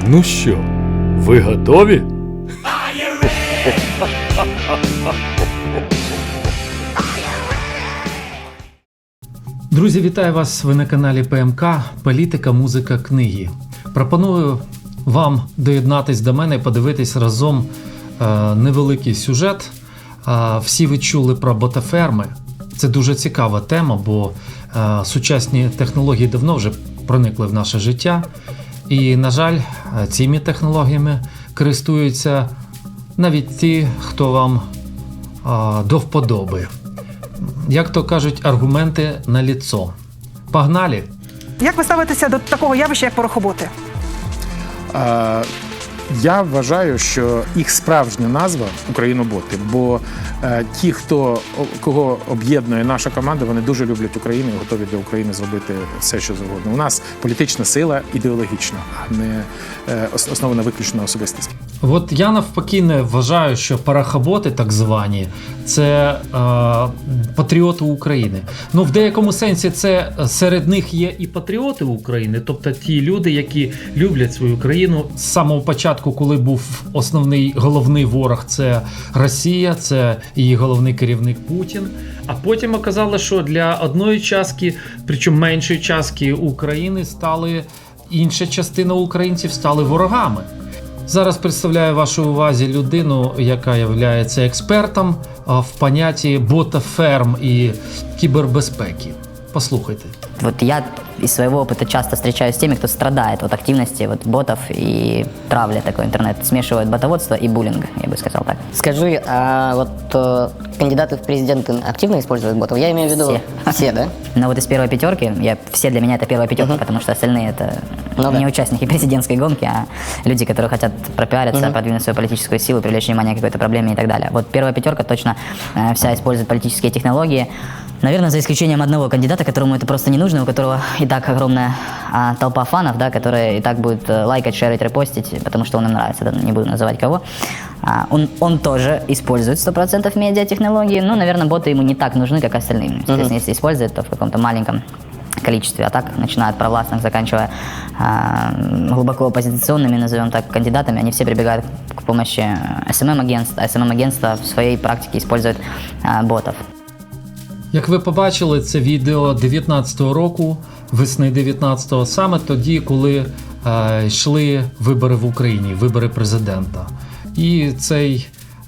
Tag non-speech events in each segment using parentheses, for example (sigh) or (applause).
Ну що, ви готові? Друзі, вітаю вас! Ви на каналі ПМК Політика, музика, книги. Пропоную вам доєднатись до мене і подивитись разом е, невеликий сюжет. Е, всі ви чули про ботаферми. Це дуже цікава тема, бо е, сучасні технології давно вже проникли в наше життя. І, на жаль, цими технологіями користуються навіть ті, хто вам до вподоби. Як то кажуть, аргументи на ліцо. Погнали! Як ви ставитеся до такого явища, як порохоботи? Е, Я вважаю, що їх справжня назва Україноботи, бо е, ті, хто кого об'єднує наша команда, вони дуже люблять Україну і готові для України зробити все, що завгодно. У нас політична сила ідеологічна, а не е, основана виключно особистості. От я навпаки не вважаю, що парахаботи, так звані, це е, патріоти України. Ну, в деякому сенсі, це е, серед них є і патріоти України, тобто ті люди, які люблять свою країну з самого початку, коли був основний головний ворог, це Росія, це її головний керівник Путін. А потім оказалося, що для одної частки, причому меншої частки України, стали інша частина українців стали ворогами. Зараз представляю вашій увазі людину, яка є експертом а, в понятті ботаферм і кібербезпеки. Послухайте. Вот я из своего опыта часто встречаюсь с теми, кто страдает от активности вот ботов и травли такой интернет. Смешивают ботоводство и буллинг, я бы сказал так. Скажи, а вот э, кандидаты в президенты активно используют ботов? Я имею в виду Все. все да? (laughs) Но вот из первой пятерки, я, все для меня это первая пятерка, потому что остальные это Ну да. не участники (laughs) президентской гонки, а люди, которые хотят пропиариться, продвинуть свою политическую силу, привлечь внимание к какой-то проблеме и так далее. Вот первая пятерка точно э, вся использует политические технологии. Наверное, за исключением одного кандидата, которому это просто не нужно, у которого и так огромная а, толпа фанов, да, которые и так будут э, лайкать, шерить, репостить, потому что он им нравится, да, не буду называть кого. А, он, он тоже использует 100% медиатехнологии, но, наверное, боты ему не так нужны, как остальным. Естественно, если использует, то в каком-то маленьком количестве атак, начиная от провластных, заканчивая а, глубоко оппозиционными, назовем так, кандидатами, они все прибегают к помощи СММ-агентств, а СММ-агентство в своей практике использует а, ботов. Як ви побачили, це відео 19-го року, весни 19-го, саме тоді, коли е, йшли вибори в Україні, вибори президента. І цей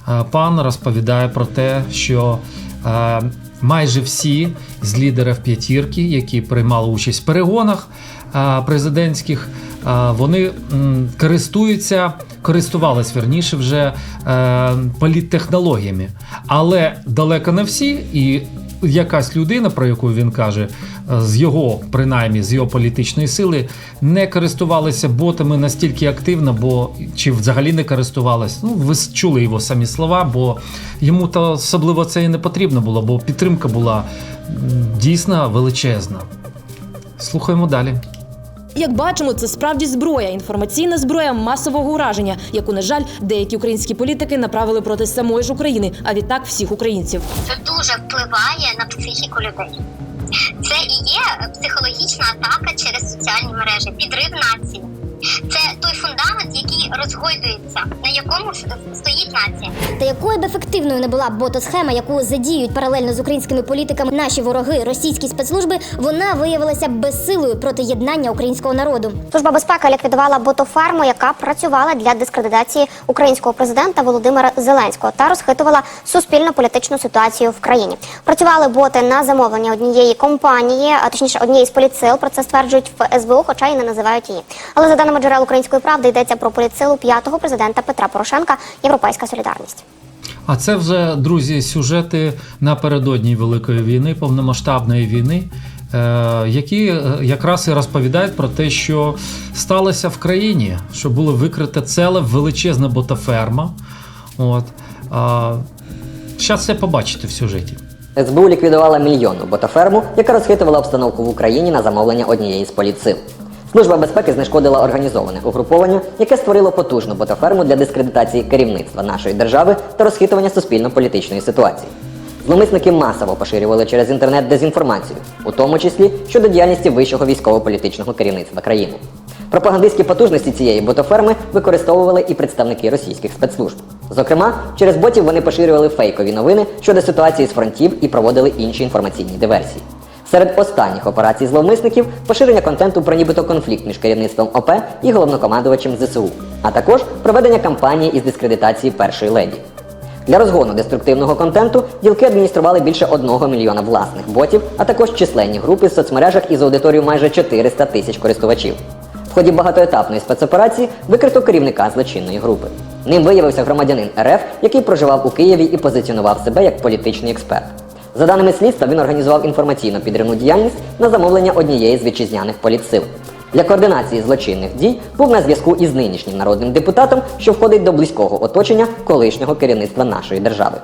е, пан розповідає про те, що е, майже всі з лідерів п'ятірки, які приймали участь в перегонах президентських, вони користуються, користувалися верніше вже е, політтехнологіями. Але далеко не всі, і якась людина, про яку він каже, е, з його, принаймні, з його політичної сили, не користувалася ботами настільки активно, бо чи взагалі не користувалася. Ну, ви чули його самі слова, бо йому то особливо це і не потрібно було, бо підтримка була дійсно величезна. Слухаємо далі. Як бачимо, це справді зброя, інформаційна зброя масового ураження, яку, на жаль, деякі українські політики направили проти самої ж України, а відтак всіх українців. це дуже впливає на психіку людей. Це і є психологічна атака через соціальні мережі, підрив нації. Це той фундамент, який розгойдується, на якому стоїть нація. Та якою б ефективною не була б ботосхема, яку задіють паралельно з українськими політиками наші вороги, російські спецслужби, вона виявилася безсилою проти єднання українського народу. Служба безпеки ліквідувала ботоферму, яка працювала для дискредитації українського президента Володимира Зеленського та розхитувала суспільно-політичну ситуацію в країні. Працювали боти на замовлення однієї компанії, а точніше однієї з політсил. Про це стверджують в СБУ, хоча й не називають її. Але за даними джерел української правди йдеться про політсилу п'ятого президента Петра Порошенка. Європейська солідарність. А це вже, друзі, сюжети напередодні Великої війни, повномасштабної війни, е, які е, якраз і розповідають про те, що сталося в країні, що було викрите ціле величезна ботаферма. От. Зараз це побачите в сюжеті. СБУ ліквідувала мільйонну ботоферму, яка розхитувала обстановку в Україні на замовлення однієї з політсил. Служба безпеки знешкодила організоване угруповання, яке створило потужну ботоферму для дискредитації керівництва нашої держави та розхитування суспільно-політичної ситуації. Зловмисники масово поширювали через інтернет дезінформацію, у тому числі щодо діяльності вищого військово-політичного керівництва країни. Пропагандистські потужності цієї ботоферми використовували і представники російських спецслужб. Зокрема, через ботів вони поширювали фейкові новини щодо ситуації з фронтів і проводили інші інформаційні диверсії. Серед останніх операцій зловмисників поширення контенту про нібито конфлікт між керівництвом ОП і головнокомандувачем ЗСУ, а також проведення кампанії із дискредитації першої леді. Для розгону деструктивного контенту ділки адміністрували більше 1 мільйона власних ботів, а також численні групи в соцмережах із аудиторією майже 400 тисяч користувачів. В ході багатоетапної спецоперації викрито керівника злочинної групи. Ним виявився громадянин РФ, який проживав у Києві і позиціонував себе як політичний експерт. За даними слідства, він організував інформаційно підривну діяльність на замовлення однієї з вітчизняних політсил. Для координації злочинних дій був на зв'язку із нинішнім народним депутатом, що входить до близького оточення колишнього керівництва нашої держави.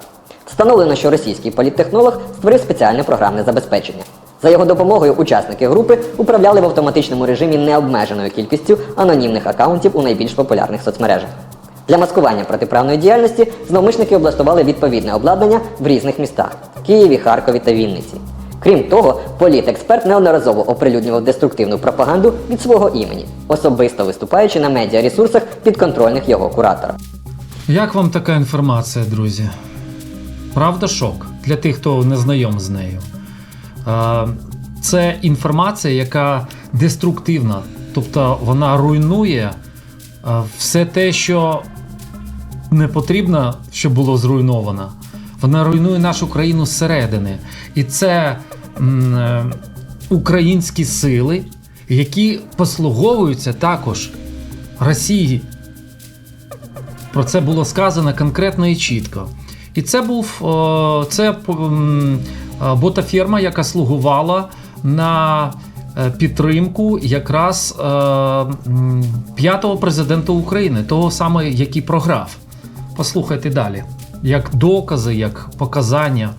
Встановлено, що російський політтехнолог створив спеціальне програмне забезпечення. За його допомогою учасники групи управляли в автоматичному режимі необмеженою кількістю анонімних акаунтів у найбільш популярних соцмережах. Для маскування протиправної діяльності зловмисники облаштували відповідне обладнання в різних містах Києві, Харкові та Вінниці. Крім того, політексперт неодноразово оприлюднював деструктивну пропаганду від свого імені, особисто виступаючи на медіаресурсах підконтрольних його куратора. Як вам така інформація, друзі? Правда, шок для тих, хто не знайом з нею. Це інформація, яка деструктивна, тобто вона руйнує все те, що не потрібно, щоб було зруйновано. Вона руйнує нашу країну зсередини. І це м, е, українські сили, які послуговуються також Росії. Про це було сказано конкретно і чітко. І це був о, це е, ботаферма, яка слугувала на е, підтримку якраз п'ятого президента України, того саме, який програв. Послухайте далі, як докази, як показання.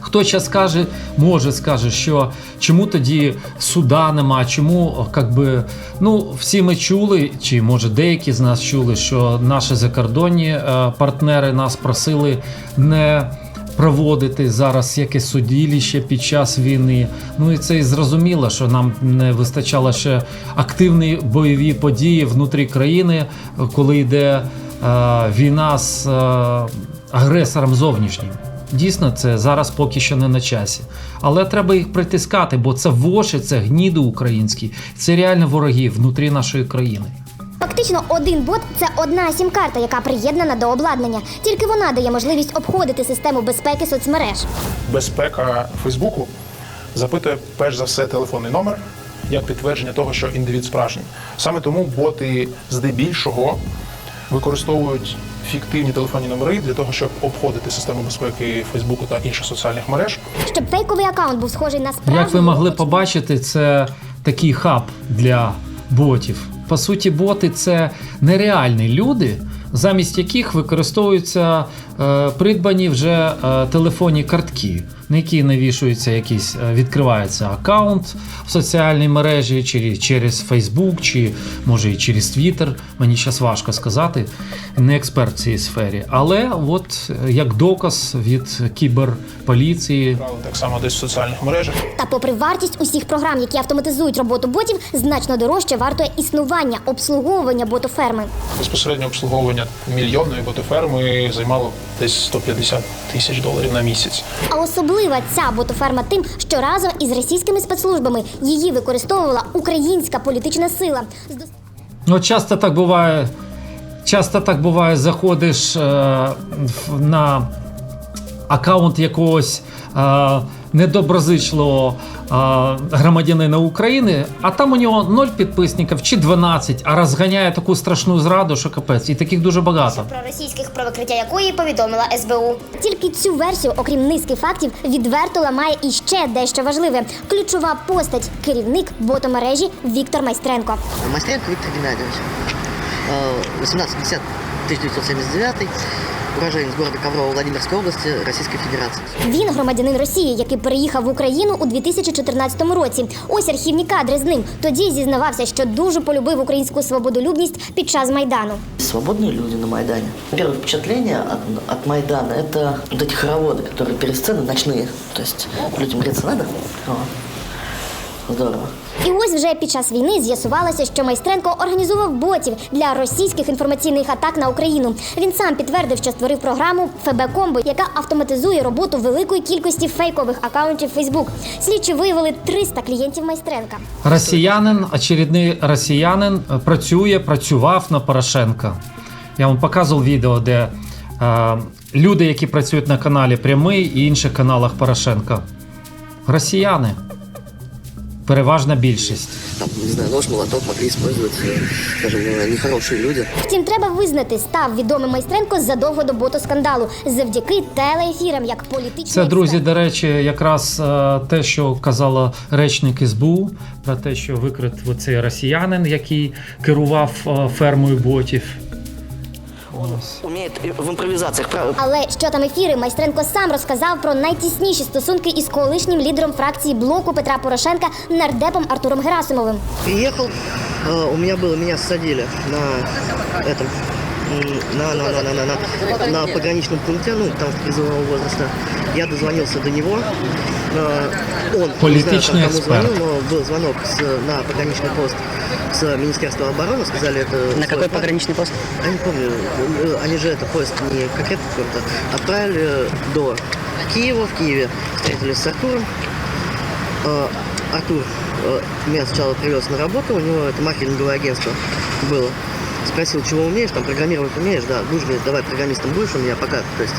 Хто зараз скаже, може скаже, що чому тоді суда нема, чому как би, ну всі ми чули, чи може деякі з нас чули, що наші закордонні е, партнери нас просили не проводити зараз якесь судилище під час війни. Ну і це і зрозуміло, що нам не вистачало ще активні бойові події внутрі країни, коли йде війна з е, агресором зовнішнім. Дійсно, це зараз поки що не на часі. Але треба їх притискати, бо це воші, це гніди українські, це реально вороги внутрі нашої країни. Фактично, один бот це одна сім-карта, яка приєднана до обладнання. Тільки вона дає можливість обходити систему безпеки соцмереж. безпека Фейсбуку запитує перш за все телефонний номер як підтвердження того, що індивід справжній. Саме тому боти здебільшого використовують фіктивні телефонні номери для того, щоб обходити систему безпеки Фейсбуку та інших соціальних мереж. Щоб фейковий аккаунт був схожий на справжній. Як ви могли побачити, це такий хаб для ботів. По суті, боти це нереальні люди, замість яких використовуються придбані вже е, телефонні картки, на які навішується якийсь, е, відкривається аккаунт в соціальній мережі, чи через Facebook, чи може і через Twitter. Мені зараз важко сказати, не експерт в цій сфері. Але от е, як доказ від кіберполіції, так само десь в соціальних мережах. Та попри вартість усіх програм, які автоматизують роботу ботів, значно дорожче вартує існування, обслуговування ботоферми. Безпосередньо обслуговування мільйонної ботоферми займало десь 150 тисяч доларів на місяць. А особлива ця ботоферма тим, що разом із російськими спецслужбами її використовувала українська політична сила. Ну, часто так буває. Часто так буває, заходиш е, в- на аккаунт якогось е, недоброзичливого е, громадянина України, а там у нього 0 підписників чи 12, а розганяє таку страшну зраду, що капець. І таких дуже багато. про російських про викриття якої повідомила СБУ. Тільки цю версію, окрім низки фактів, відверто ламає і ще дещо важливе. Ключова постать керівник ботомережі Віктор Майстренко. Мастренко Виктор Геннадьевич. Э, 1850 1979 уроженец города Коврово Владимирской области Российской Федерации. Він громадянин Росії, який переїхав в Україну у 2014 році. Ось архівні кадри з ним. Тоді зізнавався, що дуже полюбив українську свободолюбність під час майдану. Свободные люди на Майдане. Первое впечатление от, от Майдана – это вот эти хороводы, которые перед сценой ночные. То есть людям греться надо. Вот. Здорово. І ось вже під час війни з'ясувалося, що Майстренко організував ботів для російських інформаційних атак на Україну. Він сам підтвердив, що створив програму ФБ Комбо, яка автоматизує роботу великої кількості фейкових акаунтів Facebook. Слідчі виявили 300 клієнтів Майстренка. Росіянин, очередний росіянин, е, працює, працював на Порошенка. Я вам показував відео, де е, люди, які працюють на каналі Прямий і інших каналах Порошенка. Росіяни. Переважна більшість. Там, не знаю, нож, молоток могли использовать, э, скажем, э, люди. Втім, треба визнати, став відомим Майстренко задовго до ботоскандалу завдяки телеефірам як політичний Це, друзі, експерт. до речі, якраз е, те, що казала речник СБУ, про те, що викрит оцей росіянин, який керував е, фермою ботів. Умеет и в импровизациях, прав- Але що там ефіри, Майстренко сам розказав про найтісніші стосунки із колишнім лідером фракції блоку Петра Порошенка нардепом Артуром Герасимовим. Приехал, э, у меня было, меня садили на этом, м, на, на, на, на, на, на, на пограничном пункте, ну, там призывного возраста. Я дозвонился до него. Э, Он, Политичный не знаю, кому эксперт. звонил, но был звонок с, на пограничный пост с Министерства обороны, сказали это... На какой пограничный пост? Я не помню, э, они же это поезд не конкретно какой-то, отправили до Киева, в Киеве встретились с Артуром. Э, Артур меня сначала привез на работу, у него это маркетинговое агентство было. Спросил, чего умеешь, там программировать умеешь, да, будешь, говорит, давай программистом будешь у меня пока, то есть,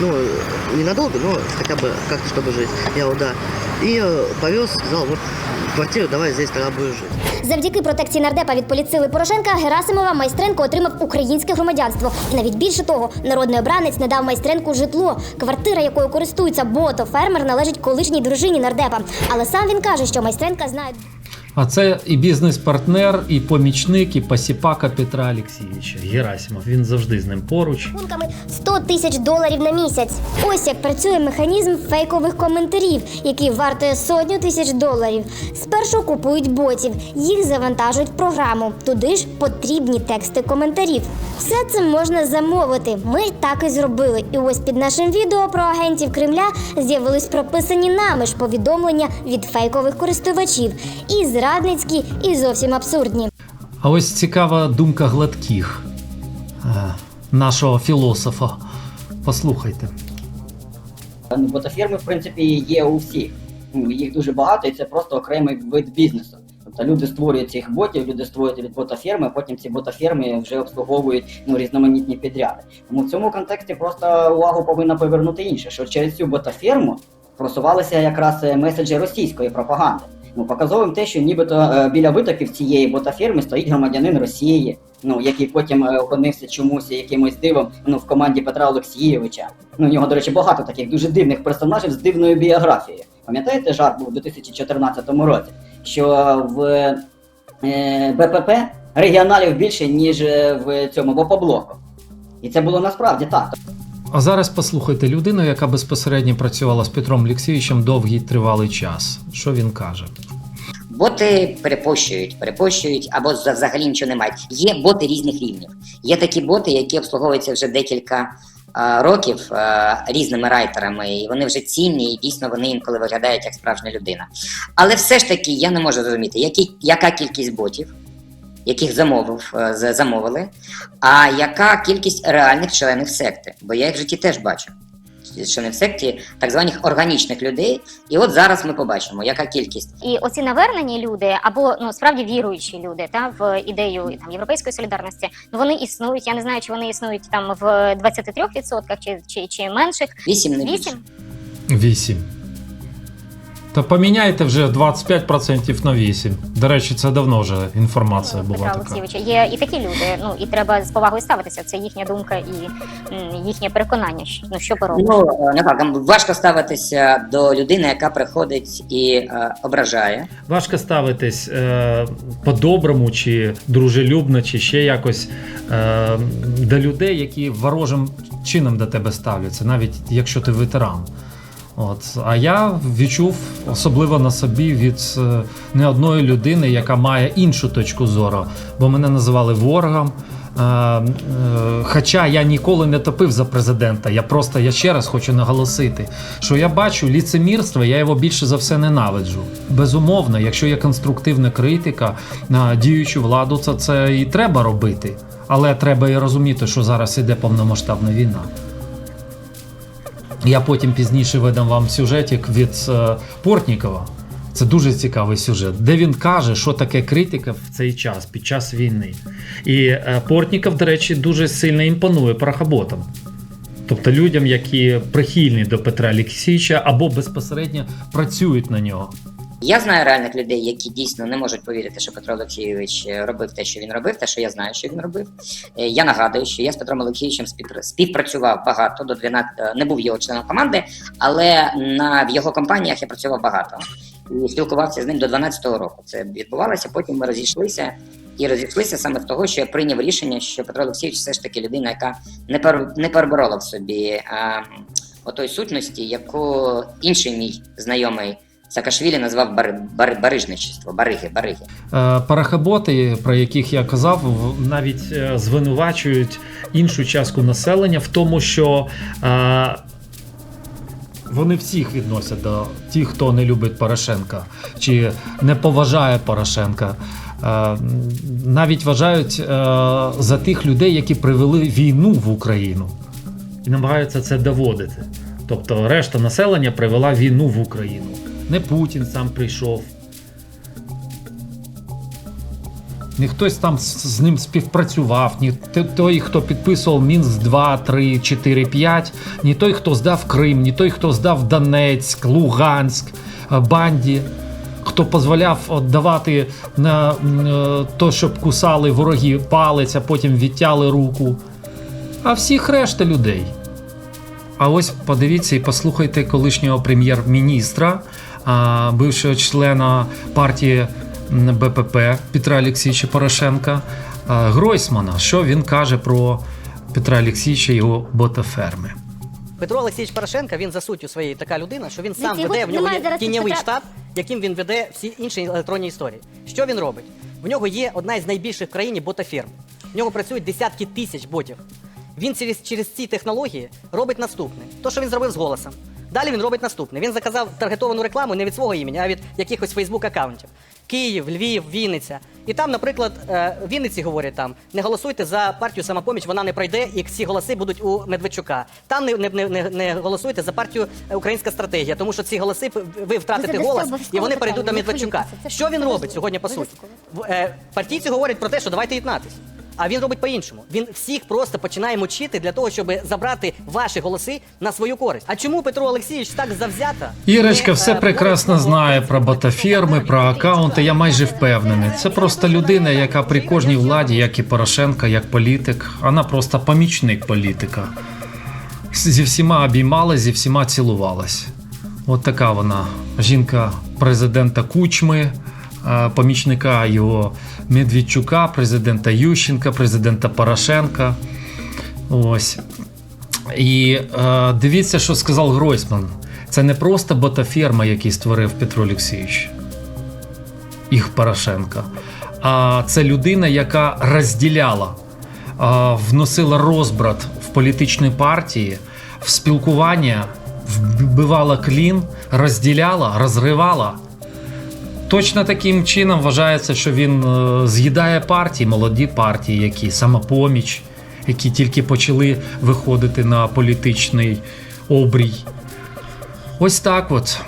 ну, э, ненадолго, но хотя бы как-то, чтобы жить. Я вот, да. И э, повез, сказал, вот, квартиру давай здесь тогда будешь жить. Завдяки протекції нардепа від поліцили Порошенка Герасимова Майстренко отримав українське громадянство. І навіть більше того, народний обранець не дав Майстренку житло. Квартира, якою користується бото фермер, належить колишній дружині нардепа. Але сам він каже, що Майстренка знає А це і бізнес-партнер, і помічник, і посіпака Петра Олексійовича Герасимов. Він завжди з ним поруч. рахунками 100 тисяч доларів на місяць. Ось як працює механізм фейкових коментарів, який вартує сотню тисяч доларів. Спершу купують ботів, їх завантажують в програму. Туди ж потрібні тексти коментарів. Все це можна замовити. Ми так і зробили. І ось під нашим відео про агентів Кремля з'явились прописані нами ж повідомлення від фейкових користувачів. І зрадницькі, і зовсім абсурдні. А ось цікава думка гладких е, нашого філософа. Послухайте. Ну, Ботафірми, в принципі, є у всіх. Ну, Їх дуже багато, і це просто окремий вид бізнесу. Тобто люди створюють цих ботів, люди створюють від ботаферми, потім ці ботаферми вже обслуговують ну, різноманітні підряди. Тому в цьому контексті просто увагу повинна повернути інше, що через цю ботаферму просувалися якраз меседжі російської пропаганди. Ну, показовим те, що нібито е, біля витоків цієї ботаферми стоїть громадянин Росії, ну який потім е, опинився чомусь якимось дивом ну, в команді Петра Олексійовича. Ну, у нього, до речі, багато таких дуже дивних персонажів з дивною біографією. Пам'ятаєте, жарт був у 2014 році, що в е, БПП регіоналів більше, ніж е, в цьому в Опоблоку. І це було насправді так. А зараз послухайте людину, яка безпосередньо працювала з Петром Олексійовичем довгий тривалий час. Що він каже? Боти перепощують, перепощують або за- взагалі нічого не мають. Є боти різних рівнів. Є такі боти, які обслуговуються вже декілька а, років а, різними райтерами, і вони вже цінні, і дійсно вони інколи виглядають як справжня людина. Але все ж таки я не можу зрозуміти, які, яка кількість ботів, яких замовив, е, замовили, а яка кількість реальних членів секти. Бо я їх в житті теж бачу. Членів в секті так званих органічних людей. І от зараз ми побачимо, яка кількість І оці навернені люди, або ну справді віруючі люди, та в ідею там європейської солідарності, ну вони існують. Я не знаю, чи вони існують там в 23% чи, чи, чи менших. Вісім не більше. Вісім. Та поміняйте вже 25% на 8. До речі, це давно вже інформація була Петра така. Олексійовича. Є і такі люди. Ну і треба з повагою ставитися. Це їхня думка і м, їхнє переконання. Що- Ну що поробиш? Ну е, не так, важко ставитися до людини, яка приходить і е, ображає. Важко ставитись е, по-доброму, чи дружелюбно, чи ще якось е, до людей, які ворожим чином до тебе ставляться, навіть якщо ти ветеран. От. А я відчув особливо на собі від е, не одної людини, яка має іншу точку зору, бо мене називали ворогом. Е, е, Хоча я ніколи не топив за президента. Я просто я ще раз хочу наголосити, що я бачу ліцемірство, я його більше за все ненавиджу. Безумовно, якщо є конструктивна критика на діючу владу, це, це і треба робити. Але треба і розуміти, що зараз іде повномасштабна війна. Я потім пізніше видам вам сюжетик від е, Портнікова. Це дуже цікавий сюжет, де він каже, що таке критика в цей час, під час війни. І е, Портніков, до речі, дуже сильно імпонує прахоботам. Тобто людям, які прихильні до Петра Олексійовича або безпосередньо працюють на нього. Я знаю реальних людей, які дійсно не можуть повірити, що Петро Олексійович е, робив те, що він робив, те, що я знаю, що він робив. Е, Я нагадую, що я з Петром Олексійовичем співпра- співпрацював багато до 12, е, не був його членом команди, але на в його компаніях я працював багато і спілкувався з ним до 12-го року. Це відбувалося. Потім ми розійшлися. І розійшлися саме з того, що я прийняв рішення, що Петро Олексійович все ж таки людина, яка не пер не переборола в собі а, отої сутності, яку інший мій знайомий Саакашвілі назвав бар, бар, барижничество, бариги, бариги. Е, Парахоботи, про яких я казав, навіть е, звинувачують іншу частку населення в тому, що е, вони всіх відносять до тих, хто не любить Порошенка чи не поважає Порошенка. Навіть вважають за тих людей, які привели війну в Україну, і намагаються це доводити. Тобто решта населення привела війну в Україну. Не Путін сам прийшов, ні хтось там з, ним співпрацював, ні той, хто підписував Мінськ 2, 3, 4, 5, ні той, хто здав Крим, ні той, хто здав Донецьк, Луганськ, е, банді, хто дозволяв давати на е, то, щоб кусали вороги палець, а потім відтяли руку. А всіх решта людей. А ось подивіться і послухайте колишнього прем'єр-міністра, бившого члена партії БПП Петра Олексійовича Порошенка Гройсмана. Що він каже про Петра Олексійовича і його ботаферми? Петро Олексійович Порошенко, він за суттю своєї така людина, що він сам веде, в нього є тіньовий штаб, яким він веде всі інші електронні історії. Що він робить? В нього є одна із найбільших в країні ботафірм. В нього працюють десятки тисяч ботів. Він через, через ці технології робить наступне: то, що він зробив з голосом. Далі він робить наступне. Він заказав таргетовану рекламу не від свого імені, а від якихось Фейсбук аккаунтів. Київ, Львів, Вінниця. І там, наприклад, е, в Вінниці говорять там: не голосуйте за партію самопоміч, вона не пройде, і всі голоси будуть у Медведчука. Там не, не, не, не, голосуйте за партію Українська стратегія, тому що ці голоси ви втратите голос, і вони перейдуть до Медведчука. Що він робить сьогодні по суті? Е, Партійці говорять про те, що давайте єднатись. А він робить по-іншому. Він всіх просто починає мочити для того, щоб забрати ваші голоси на свою користь. А чому Петро Олексійович так завзято? Ірочка не, все е, прекрасно про знає про ботаферми, про акаунти. Я майже впевнений. Це просто людина, яка при кожній владі, як і Порошенка, як політик, вона просто помічник політика. Зі всіма обіймалась, зі всіма цілувалась. От така вона жінка президента Кучми, помічника його Медведчука, президента Ющенка, президента Порошенка. Ось. І е, дивіться, що сказав Гройсман. Це не просто ботаферма, який створив Петро Олексійович, їх Порошенка. А це людина, яка розділяла, а, вносила розбрат в політичні партії, в спілкування, вбивала клін, розділяла, розривала. Точно таким чином вважається, що він е, з'їдає партії, молоді партії, які самопоміч, які тільки почали виходити на політичний обрій. Ось так от.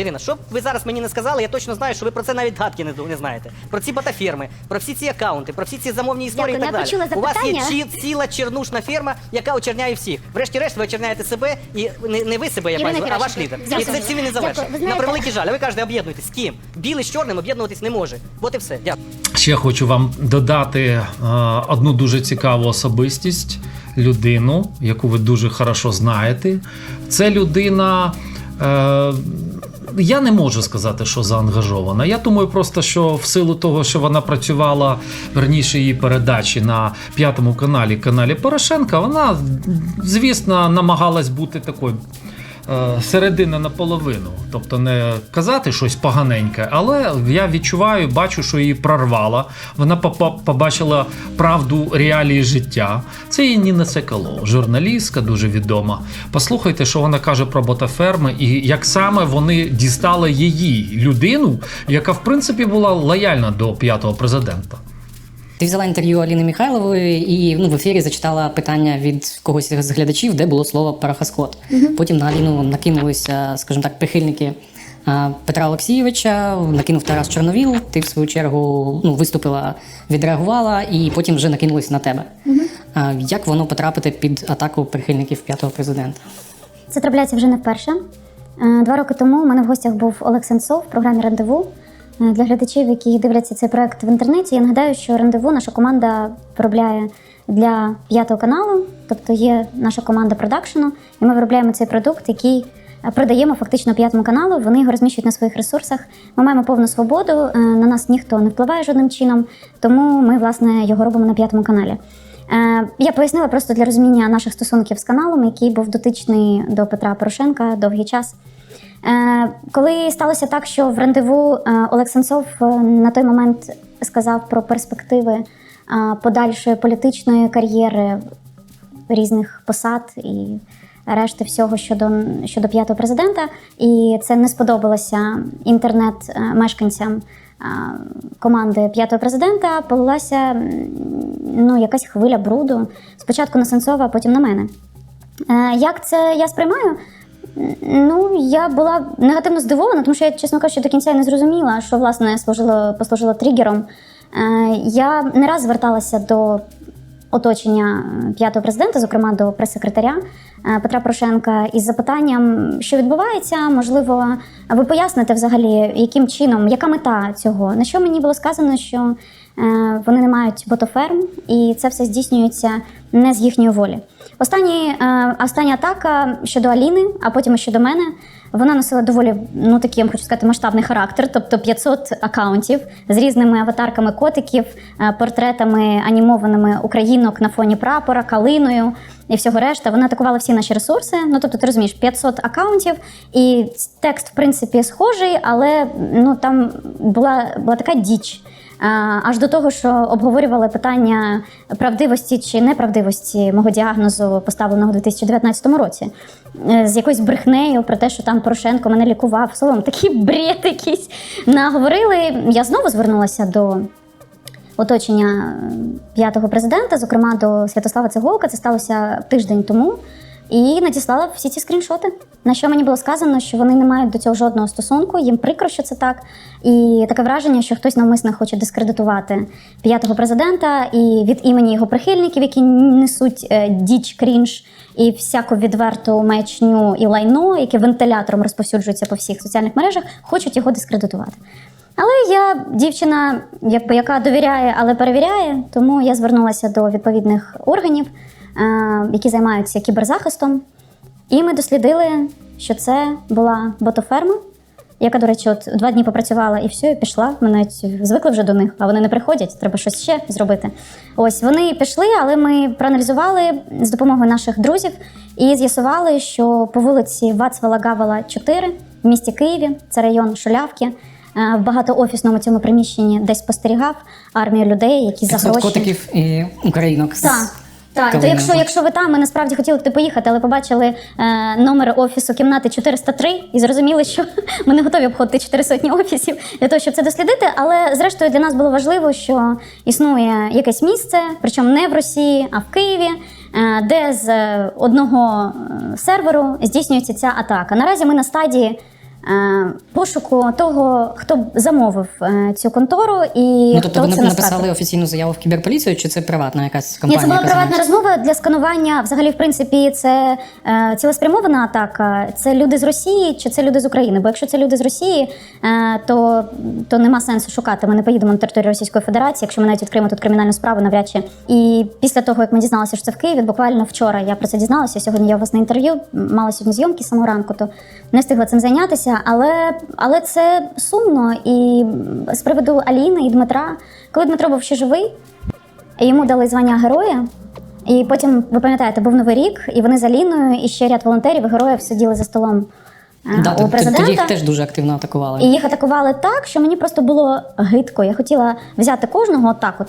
Ірина, що б ви зараз мені не сказали, я точно знаю, що ви про це навіть гадки не, не знаєте. Про ці ботаферми, про всі ці акаунти, про всі ці замовні історії Дякую, і так я далі. почула У вас є запитання. ці- ціла чернушна ферма, яка очерняє всіх. Врешті-решт, ви очерняєте себе і не, не ви себе, я Ірина бачу, а ваш Геращенко, лідер. І дякую. це цим і не Дякую. Ви На знаєте- превеликий жаль, а ви кажете, об'єднуйтесь з ким? Білий з чорним об'єднуватись не може. От і все. Дякую. Ще хочу вам додати е, одну дуже цікаву особистість, людину, яку ви дуже хорошо знаєте. Це людина. Е, я не можу сказати, що заангажована. Я думаю, просто що в силу того, що вона працювала верніше її передачі на п'ятому каналі, каналі Порошенка, вона, звісно, намагалась бути такою е, середина наполовину. Тобто не казати щось поганеньке, але я відчуваю, бачу, що її прорвало. Вона побачила правду реалії життя. Це її Ніна Соколов, журналістка дуже відома. Послухайте, що вона каже про ботаферми, і як саме вони дістали її людину, яка в принципі була лояльна до п'ятого президента. Ти взяла інтерв'ю Аліни Михайлової і ну, в ефірі зачитала питання від когось з глядачів, де було слово парахаскот. Потім на Аліну накинулися, скажімо так, прихильники Петра Олексійовича, накинув Тарас Чорновіл. Ти, в свою чергу, ну, виступила, відреагувала, і потім вже накинулися на тебе. А, як воно потрапити під атаку прихильників п'ятого президента? Це трапляється вже не вперше. Е, Два роки тому у мене в гостях був Олег Сенцов в програмі Рандеву. Е, Для глядачів, які дивляться цей проект в інтернеті, я нагадаю, що рандеву наша команда виробляє для п'ятого каналу, тобто є наша команда продакшену, і ми виробляємо цей продукт, який е, продаємо фактично п'ятому каналу. Вони його розміщують на своїх ресурсах. Ми маємо повну свободу. е, На нас ніхто не впливає жодним чином, тому ми власне його робимо на п'ятому каналі. Я пояснила просто для розуміння наших стосунків з каналом, який був дотичний до Петра Порошенка довгий час. Е, Коли сталося так, що в рандеву е, Олег Сенцов е, на той момент сказав про перспективи подальшої політичної кар'єри різних посад і решти всього щодо, щодо п'ятого президента, і це не сподобалося інтернет-мешканцям команди п'ятого президента, полилася ну, якась хвиля бруду. Спочатку на Сенцова, а потім на мене. Як це я сприймаю? Ну, я була негативно здивована, тому що я, чесно кажучи, до кінця не зрозуміла, що власне служило, послужило тригером. Е, Я не раз зверталася до оточення п'ятого президента, зокрема до прес-секретаря Петра Порошенка, із запитанням, що відбувається. Можливо, ви поясните взагалі, яким чином, яка мета цього? На що мені було сказано, що е, вони не мають ботоферм, і це все здійснюється не з їхньої волі. Останні, е, остання атака щодо Аліни, а потім щодо мене, вона носила доволі ну такий, я хочу сказати, масштабний характер, тобто 500 акаунтів з різними аватарками котиків, е, портретами анімованими українок на фоні прапора, калиною і всього решта. Вона атакувала всі наші ресурси. Ну тобто, ти розумієш, 500 акаунтів, і текст, в принципі, схожий, але ну там була, була така діч. Аж до того, що обговорювали питання правдивості чи неправдивості мого діагнозу, поставленого у 2019 році, Е, з якоюсь брехнею про те, що там Порошенко мене лікував. Словом, такий бред якийсь наговорили. Я знову звернулася до оточення е, п'ятого президента, зокрема до Святослава Цеголка. Це сталося тиждень тому. І надіслала всі ці скріншоти. На що мені було сказано, що вони не мають до цього жодного стосунку, їм прикро, що це так. І таке враження, що хтось навмисно хоче дискредитувати п'ятого президента і від імені його прихильників, які несуть е, діч, крінж і всяку відверту маячню і лайно, яке вентилятором розповсюджується по всіх соціальних мережах, хочуть його дискредитувати. Але я дівчина, яка довіряє, але перевіряє, тому я звернулася до відповідних органів, е, які займаються кіберзахистом. І ми дослідили, що це була ботоферма, яка, до речі, от два дні попрацювала і все, і пішла. Ми навіть звикли вже до них, а вони не приходять, треба щось ще зробити. Ось вони пішли, але ми проаналізували з допомогою наших друзів і з'ясували, що по вулиці Вацвала Гавела 4 в місті Києві, це район Шулявки, в багатоофісному цьому приміщенні десь спостерігав армію людей, які за 500 гроші. котиків і українок. Так. Так, то якщо, якщо ви там, ми насправді хотіли туди поїхати, але побачили е, номер офісу кімнати 403 і зрозуміли, що (laughs) ми не готові обходити 4 сотні офісів для того, щоб це дослідити. Але зрештою для нас було важливо, що існує якесь місце, причому не в Росії, а в Києві, е, де з е, одного е, серверу здійснюється ця атака. Наразі ми на стадії. Е, Пошуку того, хто замовив е, цю контору, і Ну, тобто хто ви це написали насправді. офіційну заяву в кіберполіцію, чи це приватна якась Ні, це була яка приватна займається? розмова для сканування. Взагалі, в принципі, це е, цілеспрямована атака. Це люди з Росії чи це люди з України? Бо якщо це люди з Росії, то, то нема сенсу шукати. Ми не поїдемо на територію Російської Федерації, якщо ми навіть відкриємо тут кримінальну справу, навряд чи. І після того, як ми дізналися, що це в Києві, буквально вчора я про це дізналася. Сьогодні я у вас на інтерв'ю, мала сьогодні зйомки самого ранку, то не встигла цим зайнятися. Але, але це сумно. І з приводу Аліни і Дмитра, коли Дмитро був ще живий, йому дали звання героя. І потім, ви пам'ятаєте, був новий рік, і вони з Аліною і ще ряд волонтерів і героїв сиділи за столом е, Да, у тоді їх теж дуже активно атакували. І їх атакували так, що мені просто було гидко. Я хотіла взяти кожного отак от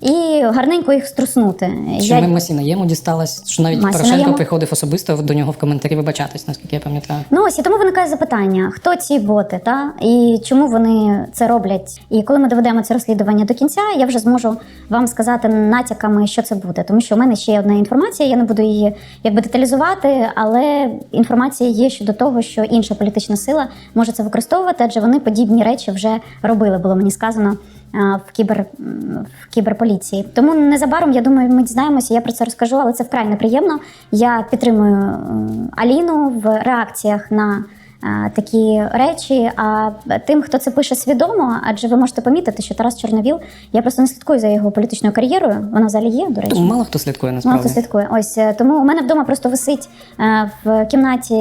і гарненько їх струснути. Що Я- ми Масіна Єму дісталось, що навіть Масіна Порошенко Єму? приходив особисто до нього в коментарі вибачатись, наскільки я пам'ятаю. Ну ось і тому виникає запитання: хто ці боти, та і чому вони це роблять? І коли ми доведемо це розслідування до кінця, я вже зможу вам сказати натяками, що це буде. Тому що в мене ще є одна інформація. Я не буду її якби деталізувати, але інформація є щодо того, що інша політична сила може це використовувати, адже вони подібні речі вже робили. Було мені сказано. А, В кібер в кіберполіції, тому незабаром я думаю, ми дізнаємося. Я про це розкажу, але це вкрай неприємно. Я підтримую Аліну в реакціях на е, такі речі. А тим, хто це пише свідомо, адже ви можете помітити, що Тарас Чорновіл, я просто не слідкую за його політичною кар'єрою. Вона взагалі є, до речі. Тому мало хто слідкує Мало насправді. хто слідкує. Ось е, тому у мене вдома просто висить е, в кімнаті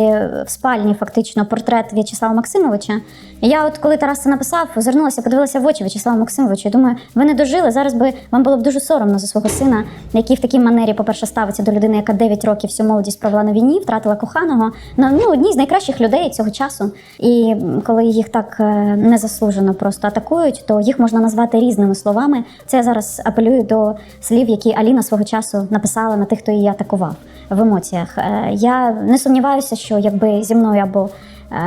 в спальні фактично портрет В'ячеслава Максимовича. Я, от коли Тарас це написав, озирнулася, подивилася в очі В'ячеслава Максимовича. і Думаю, ви не дожили. Зараз би вам було б дуже соромно за свого сина, який в такій манері, по-перше, ставиться до людини, яка 9 років всю молодість провела на війні, втратила коханого. На ну одній з найкращих людей цього часу. І коли їх так е, незаслужено просто атакують, то їх можна назвати різними словами. Це я зараз апелюю до слів, які Аліна свого часу написала на тих, хто її атакував в емоціях. Е, Я не сумніваюся, що якби зі мною або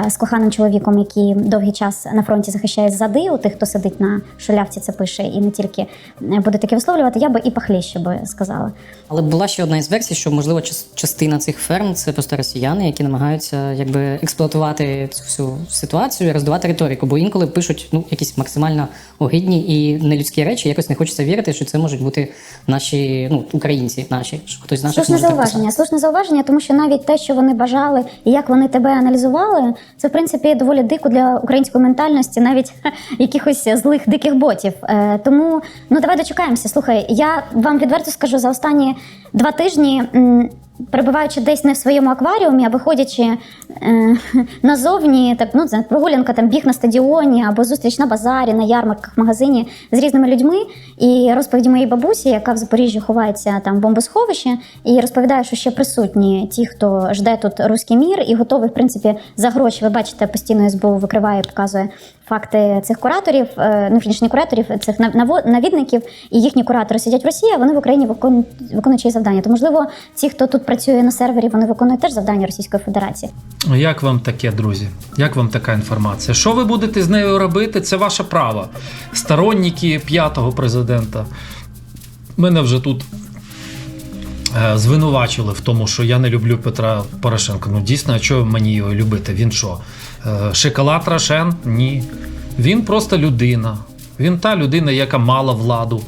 з коханим чоловіком, який довгий час на фронті захищає ззади, у тих, хто сидить на шулявці, це пише, і не тільки е, буде таке висловлювати, я би і пахліще би сказала. Але була ще одна із версій, що можливо час- частина цих ферм це просто росіяни, які намагаються якби експлуатувати цю всю ситуацію і роздувати риторику. Бо інколи пишуть ну якісь максимально огидні і нелюдські речі. Якось не хочеться вірити, що це можуть бути наші ну українці, наші що хтось з наших Слушне зауваження, слушне зауваження, тому що навіть те, що вони бажали і як вони тебе аналізували, це в принципі доволі дико для української ментальності, навіть якихось злих диких ботів. Е, тому ну давай дочекаємося. Слухай, я вам відверто скажу за останні два тижні. Перебуваючи десь не в своєму акваріумі, а виходячи е, (laughs) назовні, так ну це прогулянка, там біг на стадіоні або зустріч на базарі, на ярмарках, магазині з різними людьми. І розповіді моєї бабусі, яка в Запоріжжі ховається там в бомбосховищі, і розповідає, що ще присутні ті, хто жде тут руський мір і готовий, в принципі, за гроші. Ви бачите, постійно СБУ викриває, показує факти цих кураторів, е, ну не кураторів, цих нав- навідників, і їхні куратори сидять в Росії, а вони в Україні виконують виконують завдання. То можливо, ті, хто тут працює на сервері, вони виконують теж завдання Російської Федерації. Як вам таке, друзі? Як вам така інформація? Що ви будете з нею робити? Це ваше право. Сторонники п'ятого президента. Мене вже тут е, звинувачили в тому, що я не люблю Петра Порошенка. Ну дійсно, а чого мені його любити? Він що? е, Шоколад Рошен? Ні. Він просто людина. Він та людина, яка мала владу.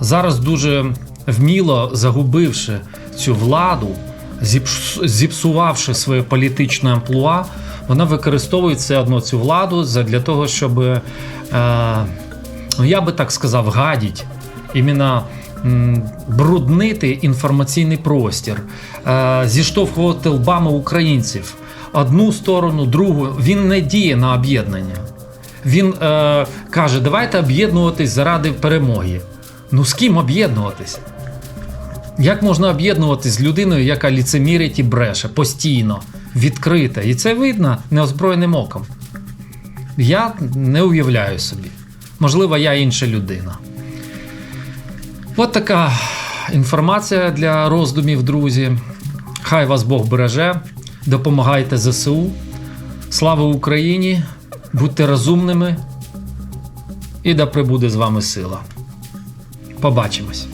Зараз дуже вміло загубивши цю владу, зіпсувавши своє політичне амплуа, вона використовує все одно цю владу для того, щоб, е, ну я би так сказав, гадіть, іменно бруднити інформаційний простір, е, зіштовхувати лбами українців. Одну сторону, другу. Він не діє на об'єднання. Він е, каже: давайте об'єднуватись заради перемоги. Ну з ким об'єднуватись? Як можна об'єднуватись з людиною, яка ліцемірить і бреше постійно, відкрита? І це видно неозброєним оком. Я не уявляю собі. Можливо, я інша людина. От така інформація для роздумів, друзі. Хай вас Бог береже. Допомагайте ЗСУ. Слава Україні! Будьте розумними. І да прибуде з вами сила. Побачимось.